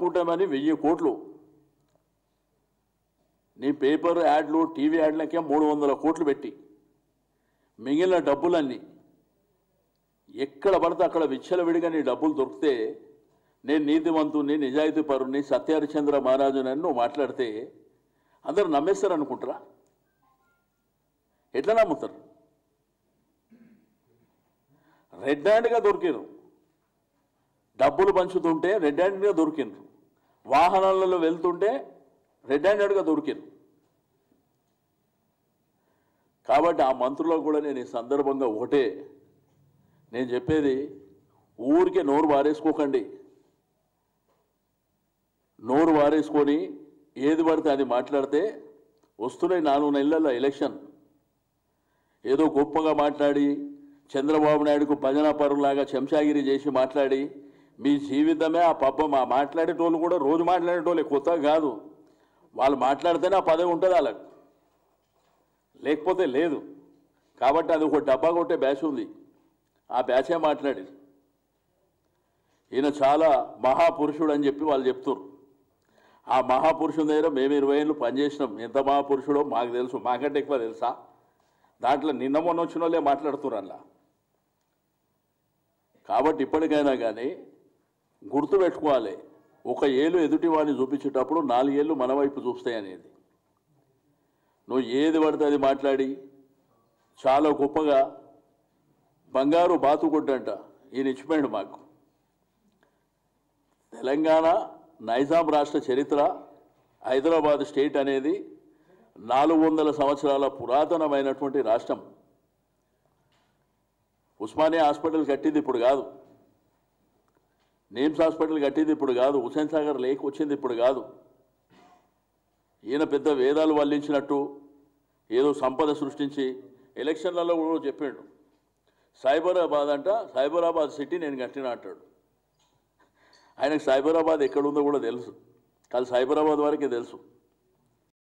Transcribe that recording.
కూటమని వెయ్యి కోట్లు. నీ పేపర్ యాడ్లు టీవీ యాడ్లకే మూడు వందల కోట్లు పెట్టి. మిగిలిన డబ్బులన్నీ ఎక్కడ పడితే అక్కడ విచ్చలవిడిగా నీ డబ్బులు దొరికితే నేను నీతివంతుని నిజాయితీ పరుని సత్యహరిచంద్ర మహారాజుని నువ్వు మాట్లాడితే అందరు నమ్మేస్తారు అనుకుంటారా ఎట్లా నమ్ముతారు? రెడ్ హ్యాండ్గా దొరికిరు డబ్బులు పంచుతుంటే రెడ్ హ్యాండ్గా దొరికిండ్రు వాహనాలలో వెళ్తుంటే రెడ్ హ్యాండెడ్గా దొరికిరు కాబట్టి ఆ మంత్రులకు కూడా నేను ఈ సందర్భంగా ఒకటే నేను చెప్పేది ఊరికే నోరు వారేసుకోకండి. నోరు వారేసుకొని ఏది పడితే అది మాట్లాడితే వస్తున్నాయి నాలుగు నెలల ఎలక్షన్. ఏదో గొప్పగా మాట్లాడి చంద్రబాబు నాయుడుకు భజన పరులాగా చెంచాగిరి చేసి మాట్లాడి మీ జీవితమే ఆ పబ్బం. ఆ మాట్లాడేటోళ్ళు కూడా రోజు మాట్లాడేటోళ్ళే కొత్త కాదు. వాళ్ళు మాట్లాడితేనే ఆ పదవి ఉంటుంది వాళ్ళకి. లేకపోతే లేదు. కాబట్టి అది ఒక డబ్బా కొట్టే బ్యాచ్ ఉంది. ఆ బ్యాచే మాట్లాడి ఈయన చాలా మహాపురుషుడు అని చెప్పి వాళ్ళు చెప్తున్నారు ఆ మహాపురుషుని దగ్గర మేము ఇరవై ఏళ్ళు పనిచేసినాం. ఎంత మహాపురుషుడో మాకు తెలుసు. మాకంటే ఎక్కువ తెలుసా? దాంట్లో నిన్న మొన్న వచ్చిన వాళ్ళే మాట్లాడుతున్నారు అలా కాబట్టి ఇప్పటికైనా కానీ గుర్తుపెట్టుకోవాలి ఒక ఏళ్ళు ఎదుటి వాడిని చూపించేటప్పుడు నాలుగేళ్ళు మన వైపు చూస్తాయి అనేది. నువ్వు ఏది పడితే అది మాట్లాడి. చాలా గొప్పగా బంగారు బాతుగుడ్డంట ఈయన ఇచ్చిపోయాడు మాకు. తెలంగాణ నైజాం రాష్ట్ర చరిత్ర హైదరాబాద్ స్టేట్ అనేది నాలుగు వందల సంవత్సరాల పురాతనమైనటువంటి రాష్ట్రం. ఉస్మానియా హాస్పిటల్ కట్టింది ఇప్పుడు కాదు. నేమ్స్ హాస్పిటల్ కట్టింది ఇప్పుడు కాదు హుసేన్ సాగర్ లేక్ వచ్చింది ఇప్పుడు కాదు. ఈయన పెద్ద వేదాలు వల్లించినట్టు ఏదో సంపద సృష్టించి ఎలక్షన్లలో కూడా చెప్పాడు. సైబరాబాద్ అంట సైబరాబాద్ సిటీ నేను కట్టిన అంటాడు. ఆయనకు సైబరాబాద్ ఎక్కడుందో కూడా తెలుసు. కాదు సైబరాబాద్ వరకే తెలుసు.